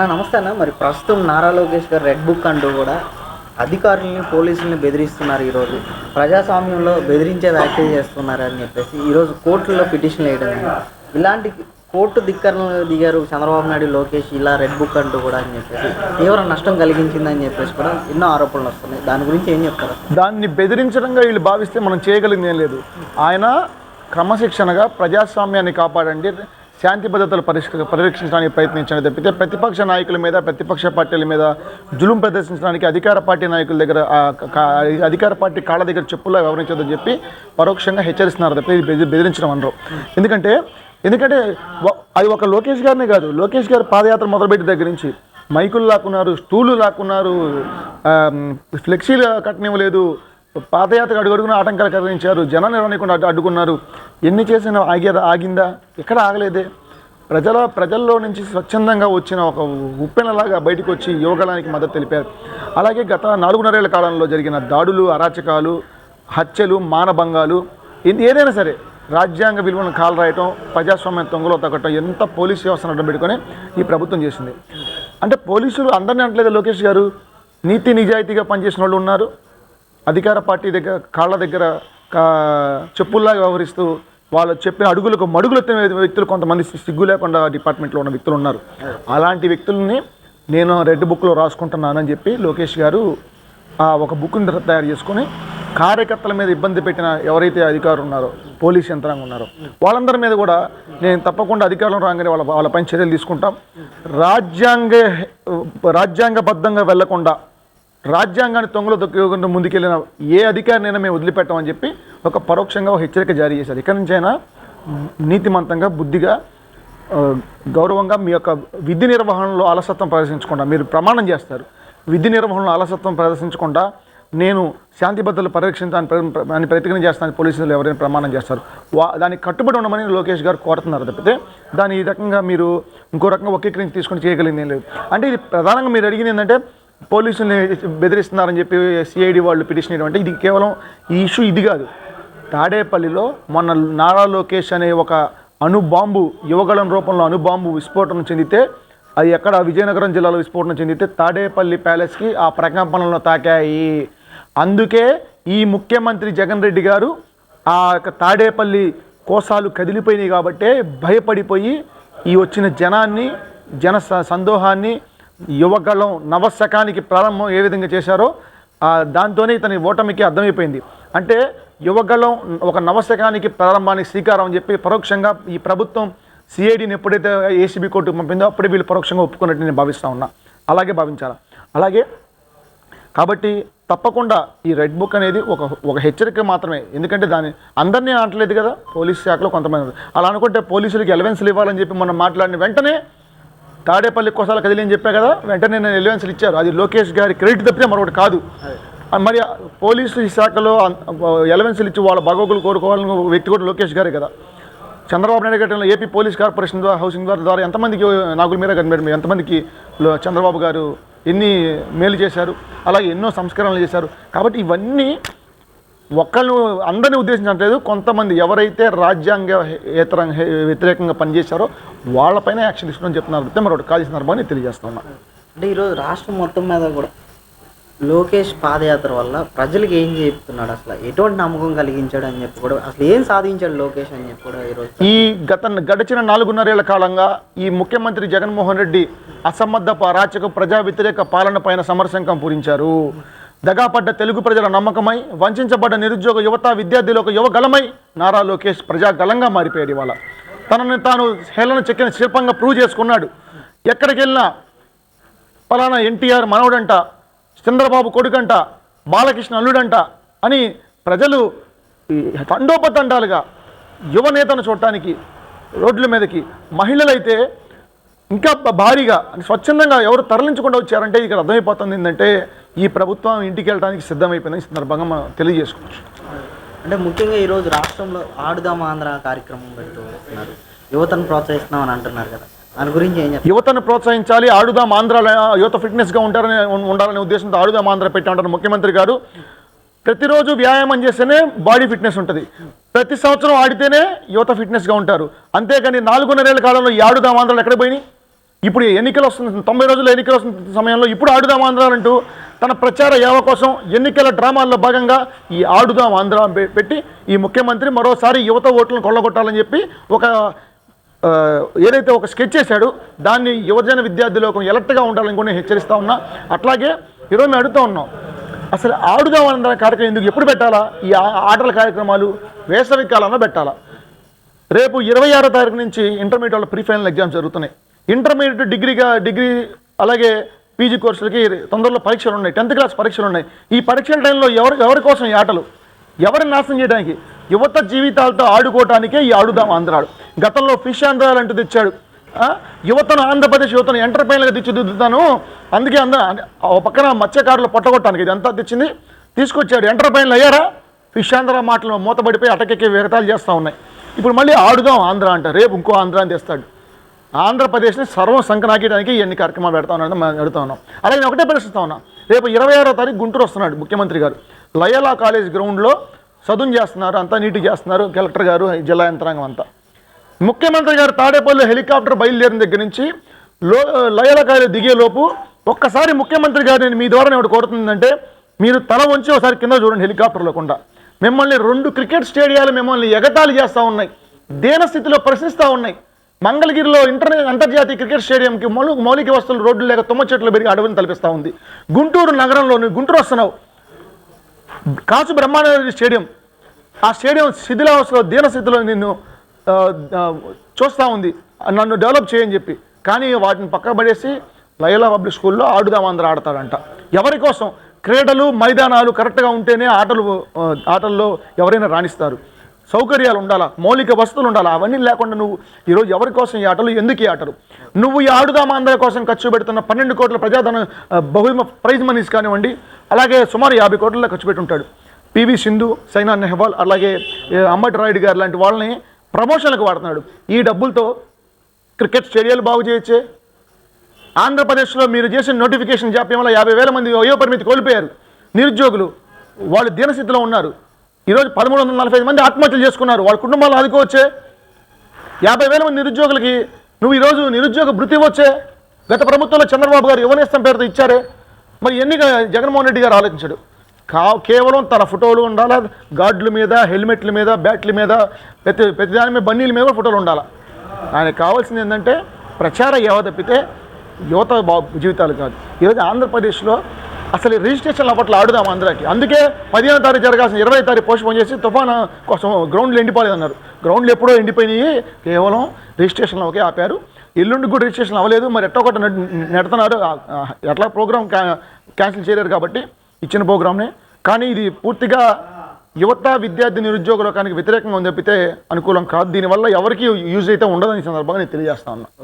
నమస్తే అన్న. మరి ప్రస్తుతం నారా లోకేష్ గారు రెడ్ బుక్ అంటూ కూడా అధికారులని పోలీసుల్ని బెదిరిస్తున్నారు ఈరోజు. ప్రజాస్వామ్యంలో బెదిరించే వ్యాఖ్యలు చేస్తున్నారు అని చెప్పేసి ఈరోజు కోర్టుల్లో పిటిషన్ వేయడం ఇలాంటి కోర్టు ధిక్కరణలు దిగారు చంద్రబాబు నాయుడు లోకేష్ ఇలా రెడ్ బుక్ అంటూ కూడా అని చెప్పేసి తీవ్ర నష్టం కలిగించిందని చెప్పేసి కూడా ఎన్నో ఆరోపణలు వస్తున్నాయి. దాని గురించి ఏం చెప్తారు? దాన్ని బెదిరించడంగా వీళ్ళు భావిస్తే మనం చేయగలిగింది ఏం లేదు. ఆయన క్రమశిక్షణగా ప్రజాస్వామ్యాన్ని కాపాడండి. శాంతి భద్రతలు పరిష్క పరిరక్షించడానికి ప్రయత్నించండి తప్పితే ప్రతిపక్ష నాయకుల మీద ప్రతిపక్ష పార్టీల మీద జులుం ప్రదర్శించడానికి అధికార పార్టీ నాయకుల దగ్గర అధికార పార్టీ కాళ్ళ దగ్గర చెప్పుల్లో వ్యవహరించదని చెప్పి పరోక్షంగా హెచ్చరిస్తున్నారు తప్పితే బెదిరించడం అనరు. ఎందుకంటే ఎందుకంటే అది ఒక లోకేష్ గారినే కాదు. లోకేష్ గారు పాదయాత్ర మొదలుపెట్టి దగ్గర నుంచి మైకులు లాక్కున్నారు స్టూలు లాక్కున్నారు ఫ్లెక్సీలు కట్టనివ్వలేదు పాదయాత్రకు అడుగడుగున ఆటంకాలు కలిగించారు. జనాన్ని రానికుండా అడ్డుకున్నారు. ఎన్ని చేసినా ఆగి ఆగిందా? ఎక్కడ ఆగలేదే. ప్రజల ప్రజల్లో నుంచి స్వచ్ఛందంగా వచ్చిన ఒక ఉప్పెనలాగా బయటకు వచ్చి యువగలానికి మద్దతు తెలిపారు. అలాగే గత నాలుగున్నరేళ్ళ కాలంలో జరిగిన దాడులు అరాచకాలు హత్యలు మానభంగాలు ఇది ఏదైనా సరే రాజ్యాంగ విలువను కాలు రాయటం ప్రజాస్వామ్యం తొంగలో తగ్గటం ఎంత పోలీస్ వ్యవస్థను అడ్డం పెట్టుకొని ఈ ప్రభుత్వం చేసింది. అంటే పోలీసులు అందరినీ అంటలేదు లోకేష్ గారు? నీతి నిజాయితీగా పనిచేసిన వాళ్ళు ఉన్నారు. అధికార పార్టీ దగ్గర కాళ్ళ దగ్గర కా- చెప్పుల్లా వ్యవహరిస్తూ వాళ్ళు చెప్పిన అడుగులకు మడుగులు వ్యక్తులు కొంతమంది సిగ్గు లేకుండా డిపార్ట్మెంట్లో ఉన్న వ్యక్తులు ఉన్నారు. అలాంటి వ్యక్తుల్ని నేను రెడ్ బుక్లో రాసుకుంటున్నానని చెప్పి లోకేష్ గారు ఆ ఒక బుక్ని తయారు చేసుకొని కార్యకర్తల మీద ఇబ్బంది పెట్టిన ఎవరైతే అధికారులు ఉన్నారో పోలీస్ యంత్రాంగం ఉన్నారో వాళ్ళందరి మీద కూడా నేను తప్పకుండా అధికారులు రాగానే వాళ్ళ వాళ్ళపైన చర్యలు తీసుకుంటాం. రాజ్యాంగ రాజ్యాంగబద్ధంగా వెళ్ళకుండా రాజ్యాంగాన్ని తొంగలో తొక్కకుండా ముందుకెళ్ళిన ఏ అధికారినైనా మేము వదిలిపెట్టామని చెప్పి ఒక పరోక్షంగా ఒక హెచ్చరిక జారీ చేశారు. ఇక్కడి నుంచైనా నీతిమంతంగా బుద్ధిగా గౌరవంగా మీ యొక్క విధి నిర్వహణలో అలసత్వం ప్రదర్శించకుండా మీరు ప్రమాణం చేస్తారు. విధి నిర్వహణలో అలసత్వం ప్రదర్శించకుండా నేను శాంతి భద్రతలు పరిరక్షించాలని అని ప్రతిజ్ఞ చేస్తాను పోలీసులు ఎవరైనా ప్రమాణం చేస్తారు. వా దానికి కట్టుబడి ఉండమని లోకేష్ గారు కోరుతున్నారు తప్పితే దాని ఈ రకంగా మీరు ఇంకో రకంగా ఒకేకరించి తీసుకొని చేయగలిగింది ఏం లేదు. అంటే ఇది ప్రధానంగా మీరు అడిగింది ఏంటంటే పోలీసుల్ని బెదిరిస్తున్నారని చెప్పి సిఐడి వాళ్ళు పిటిషన్ వేయడం అంటే ఇది కేవలం ఈ ఇష్యూ ఇది కాదు. తాడేపల్లిలో మొన్న నారా లోకేష్ అనే ఒక అణుబాంబు యువగళం రూపంలో అణుబాంబు విస్ఫోటనం చెందితే అది ఎక్కడ? విజయనగరం జిల్లాలో విస్ఫోటనం చెందితే తాడేపల్లి ప్యాలెస్కి ఆ ప్రకంపనలను తాకాయి. అందుకే ఈ ముఖ్యమంత్రి జగన్ రెడ్డి గారు ఆ యొక్క తాడేపల్లి కోసాలు కదిలిపోయినాయి కాబట్టే భయపడిపోయి ఈ వచ్చిన జనాన్ని జన స- సందోహాన్ని యువగళం నవశకానికి ప్రారంభం ఏ విధంగా చేశారో దాంతోనే ఇతని ఓటమికి అర్థమైపోయింది. అంటే యువగళం ఒక నవశకానికి ప్రారంభానికి శ్రీకారం అని చెప్పి పరోక్షంగా ఈ ప్రభుత్వం సిఐడిని ఎప్పుడైతే ఏసీబీ కోర్టుకు పంపిందో అప్పుడే వీళ్ళు పరోక్షంగా ఒప్పుకున్నట్టు నేను భావిస్తూ ఉన్నా. అలాగే భావించాలా? అలాగే కాబట్టి తప్పకుండా ఈ రెడ్ బుక్ అనేది ఒక ఒక హెచ్చరిక మాత్రమే. ఎందుకంటే దాని అందరినీ అనట్లేదు కదా పోలీస్ శాఖలో కొంతమంది అలా అనుకుంటే పోలీసులకి ఎలవెన్స్లు ఇవ్వాలని చెప్పి మనం మాట్లాడిన వెంటనే తాడేపల్లి కోసాల కదిలి అని చెప్పా కదా వెంటనే నేను ఎలవెన్స్లు ఇచ్చారు. అది లోకేష్ గారి క్రెడిట్ తప్పితే మరొకటి కాదు. మరి పోలీసు శాఖలో ఎలవెన్స్లు ఇచ్చి వాళ్ళ బాగోగులు కోరుకోవాలని వ్యక్తి కూడా లోకేష్ గారే కదా. చంద్రబాబు నాయుడు గారి ఏపీ పోలీస్ కార్పొరేషన్ ద్వారా హౌసింగ్ ద్వారా ద్వారా ఎంతమందికి నాగుల మీద కనిపెట్టి ఎంతమందికి చంద్రబాబు గారు ఎన్ని మేలు చేశారు అలాగే ఎన్నో సంస్కరణలు చేశారు. కాబట్టి ఇవన్నీ ఒక్కళ్ళు అందరినీ ఉద్దేశించట్లేదు కొంతమంది ఎవరైతే రాజ్యాంగ ఏతర వ్యతిరేకంగా పనిచేశారో వాళ్ళపైన యాక్షన్ తీసుకుని చెప్తున్నారు. తప్పితే మరొకటి కాల్ సందర్భాన్ని తెలియజేస్తా ఉన్నా. అంటే ఈరోజు రాష్ట్రం మొత్తం మీద కూడా లోకేష్ పాదయాత్ర వల్ల ప్రజలకు ఏం చెప్తున్నాడు అసలు? ఎటువంటి నమ్మకం కలిగించాడు అని చెప్పి కూడా అసలు ఏం సాధించాడు లోకేష్ అని చెప్పి కూడా ఈరోజు ఈ గత గడిచిన నాలుగున్నరేళ్ళ కాలంగా ఈ ముఖ్యమంత్రి జగన్మోహన్ రెడ్డి అసమర్థపు అరాచక ప్రజా వ్యతిరేక పాలన పైన సమరశంకం పూరించారు. దగాపడ్డ తెలుగు ప్రజల నమ్మకమై వంచబడ్డ నిరుద్యోగ యువత విద్యార్థులు ఒక యువగలమై నారా లోకేష్ ప్రజాగలంగా మారిపోయాడు ఇవాళ. తనని తాను హేళన చెక్కిన శిల్పంగా ప్రూవ్ చేసుకున్నాడు. ఎక్కడికి వెళ్ళినా పలానా ఎన్టీఆర్ మనవడంట చంద్రబాబు కొడుకంట బాలకృష్ణ అల్లుడంట అని ప్రజలు ఈ తండోపతండాలుగా యువనేతను చూడటానికి రోడ్ల మీదకి మహిళలైతే ఇంకా భారీగా స్వచ్ఛందంగా ఎవరు తరలించకుండా వచ్చారంటే ఇక్కడ అర్థమైపోతుంది ఏంటంటే ఈ ప్రభుత్వం ఇంటికి వెళ్ళడానికి సిద్ధమైపోయింది ఈ సందర్భంగా మనం తెలియజేసుకోవచ్చు. అంటే ముఖ్యంగా ఈరోజు రాష్ట్రంలో ఆడుదాం ఆంధ్ర కార్యక్రమం పెడుతూ వస్తున్నారు యువతను ప్రోత్సహిస్తున్నాం అని అంటున్నారు కదా. దాని గురించి ఏం యువతను ప్రోత్సహించాలి ఆడుదాం ఆంధ్రాలో యువత ఫిట్నెస్గా ఉంటారని ఉండాలనే ఉద్దేశంతో ఆడుదాం ఆంధ్ర పెట్టి ఉంటారు ముఖ్యమంత్రి గారు. ప్రతిరోజు వ్యాయామం చేస్తేనే బాడీ ఫిట్నెస్ ఉంటుంది. ప్రతి సంవత్సరం ఆడితేనే యువత ఫిట్నెస్గా ఉంటారు. అంతేకాని నాలుగున్నరేళ్ళ కాలంలో ఈ ఆడుదాం ఆంధ్రాలు ఎక్కడ పోయినాయి? ఇప్పుడు ఎన్నికలు వస్తున్న తొంభై రోజులు ఎన్నికలు వస్తున్న సమయంలో ఇప్పుడు ఆడుదాం ఆంధ్ర అంటూ తన ప్రచార యావ కోసం ఎన్నికల డ్రామాల్లో భాగంగా ఈ ఆడుదాం ఆంధ్ర పెట్టి ఈ ముఖ్యమంత్రి మరోసారి యువత ఓట్లను కొల్లగొట్టాలని చెప్పి ఒక ఏదైతే ఒక స్కెచ్ చేశాడో దాన్ని యువజన విద్యార్థులకు ఎలర్ట్గా ఉండాలని కూడా నేను ఉన్నా. అట్లాగే ఈరోజు మేము అడుగుతూ ఉన్నాం అసలు ఆడుదాం ఆంధ్ర కార్యక్రమం ఎందుకు ఎప్పుడు పెట్టాలా? ఈ ఆటల కార్యక్రమాలు వేసవి కాలంలో పెట్టాలా? రేపు ఇరవై ఆరో తారీఖు నుంచి ఇంటర్మీడియట్ వాళ్ళ ప్రీ ఫైనల్ ఎగ్జామ్స్ జరుగుతున్నాయి. ఇంటర్మీడియట్ డిగ్రీగా డిగ్రీ అలాగే పీజీ కోర్సులకి తొందరలో పరీక్షలు ఉన్నాయి టెన్త్ క్లాస్ పరీక్షలు ఉన్నాయి ఈ పరీక్షల టైంలో ఎవరు ఎవరి కోసం ఈ ఆటలు? ఎవరిని నాశనం చేయడానికి? యువత జీవితాలతో ఆడుకోవటానికే ఈ ఆడుదాం ఆంధ్రాడు గతంలో ఫిష్ ఆంధ్రాలు అంటూ తెచ్చాడు. యువతను ఆంధ్రప్రదేశ్ యువతను ఎంటర్ప్రైన్గా తీర్చిదిద్దుతాను అందుకే అంద ఓ పక్కన మత్స్యకారులు పొట్టగొట్టానికి ఇది అంతా తెచ్చింది. తీసుకొచ్చాడు. ఎంటర్ప్రైన్లు అయ్యారా? ఫిష్ ఆంధ్ర మాటలు మూతబడిపోయి అటకెక్కి విగతాలు చేస్తూ ఉన్నాయి. ఇప్పుడు మళ్ళీ ఆడుదాం ఆంధ్ర అంట. రేపు ఇంకో ఆంధ్ర అని తెస్తాడు. ఆంధ్రప్రదేశ్ని సర్వం సంకనాకియడానికి ఎన్ని కార్యక్రమాలు పెడతా ఉన్నారని మనం అడుగుతా ఉన్నాం. అలాగే నేను ఒకటే ప్రశ్నిస్తా ఉన్నా. రేపు ఇరవై ఆరో తారీఖు గుంటూరు వస్తున్నాడు ముఖ్యమంత్రి గారు. లయలా కాలేజ్ గ్రౌండ్లో సదును చేస్తున్నారు అంతా నీటి చేస్తున్నారు కలెక్టర్ గారు జిల్లా యంత్రాంగం అంతా. ముఖ్యమంత్రి గారు తాడేపల్లి హెలికాప్టర్ బయలుదేరిన దగ్గర నుంచి లో లయల కాలేజ్ దిగేలోపు ఒక్కసారి ముఖ్యమంత్రి గారిని మీ ద్వారా నేను కోరుతుందంటే మీరు తల వంచి ఒకసారి కింద చూడండి హెలికాప్టర్లో కూడా. మిమ్మల్ని రెండు క్రికెట్ స్టేడియాలు మిమ్మల్ని ఎగతాళి చేస్తూ ఉన్నాయి. దేన స్థితిలో ప్రశ్నిస్తూ ఉన్నాయి. మంగళగిరిలో ఇంటర్నేషనల్ అంతర్జాతీయ క్రికెట్ స్టేడియంకి మౌలిక మౌలిక వస్తువులు రోడ్లు లేక తుమ్మ చెట్లు పెరిగి అడవిని తలపిస్తూ ఉంది. గుంటూరు నగరంలోని గుంటూరు వస్తున్నావు. కాసు బ్రహ్మానంద స్టేడియం. ఆ స్టేడియం శిథిలావస్థలో దీనస్థితిలో నిన్ను చూస్తూ ఉంది. నన్ను డెవలప్ చేయని చెప్పి. కానీ వాటిని పక్కన పడేసి లయలా పబ్లిక్ స్కూల్లో ఆడుదాం అందరూ ఆడతాడంట ఎవరి కోసం? క్రీడలు మైదానాలు కరెక్ట్గా ఉంటేనే ఆటలు ఆటల్లో ఎవరైనా రాణిస్తారు. సౌకర్యాలు ఉండాలా? మౌలిక వసతులు ఉండాలా? అవన్నీ లేకుండా నువ్వు ఈరోజు ఎవరి కోసం ఈ ఆటలు? ఎందుకు ఈ ఆటలు? నువ్వు ఈ ఆడుదామా అందరి కోసం ఖర్చు పెడుతున్న పన్నెండు కోట్ల ప్రజాధన బహుమ ప్రైజ్ మనీస్ కానివ్వండి అలాగే సుమారు యాభై కోట్లలో ఖర్చు పెట్టి ఉంటాడు పివి సింధు సైనా నెహ్వాల్ అలాగే అంబటి రాయుడు గారు లాంటి వాళ్ళని ప్రమోషన్లకు వాడుతున్నాడు. ఈ డబ్బులతో క్రికెట్ స్టేడియాలు బాగు చేయొచ్చే. ఆంధ్రప్రదేశ్లో మీరు చేసిన నోటిఫికేషన్ జాప్యం వల్ల యాభై వేల మంది వయో పరిమితి కోల్పోయారు. నిరుద్యోగులు వాళ్ళు దీనస్థితిలో ఉన్నారు. ఈరోజు పదమూడు వందల నలభై ఐదు మంది ఆత్మహత్యలు చేసుకున్నారు. వాళ్ళ కుటుంబాలు ఆదుకోవచ్చే. యాభై వేల మంది నిరుద్యోగులకి నువ్వు ఈరోజు నిరుద్యోగ భృతి వచ్చే గత ప్రభుత్వంలో చంద్రబాబు గారు యువనేస్తం పేరుతో ఇచ్చారే. మరి ఎన్ని జగన్మోహన్ రెడ్డి గారు ఆలోచించాడు. కా కేవలం తన ఫోటోలు ఉండాలా? గార్డుల మీద హెల్మెట్ల మీద బ్యాట్ల మీద ప్రతి ప్రతి దాని మీద బన్నీల మీద ఫోటోలు ఉండాలా? ఆయన కావాల్సింది ఏంటంటే ప్రచార యావ తప్పితే యువత బా జీవితాలు కాదు. ఈరోజు ఆంధ్రప్రదేశ్లో అసలు రిజిస్ట్రేషన్ అప్పట్లో ఆడుదాం అందరికి? అందుకే పదిహేను తారీఖు జరగాల్సిన ఇరవై తారీఖు పోస్ట్ పోన్ చేసి తుఫాను కోసం గ్రౌండ్లు ఎండిపోలేదన్నారు. గ్రౌండ్లు ఎప్పుడో ఎండిపోయినాయి కేవలం రిజిస్ట్రేషన్లు ఒకే ఆపారు. ఎల్లుండి కూడా రిజిస్ట్రేషన్ అవ్వలేదు మరి ఎట్టో ఒకటి నెడుతున్నారు ఎట్లా ప్రోగ్రామ్ క్యాన్సిల్ చేయలేరు కాబట్టి ఇచ్చిన ప్రోగ్రామ్ని. కానీ ఇది పూర్తిగా యువత విద్యార్థి నిరుద్యోగ లోకానికి వ్యతిరేకంగా ఉంది తప్పితే అనుకూలం కాదు. దీనివల్ల ఎవరికి యూజ్ అయితే ఉండదని సందర్భంగా నేను తెలియజేస్తా ఉన్నా.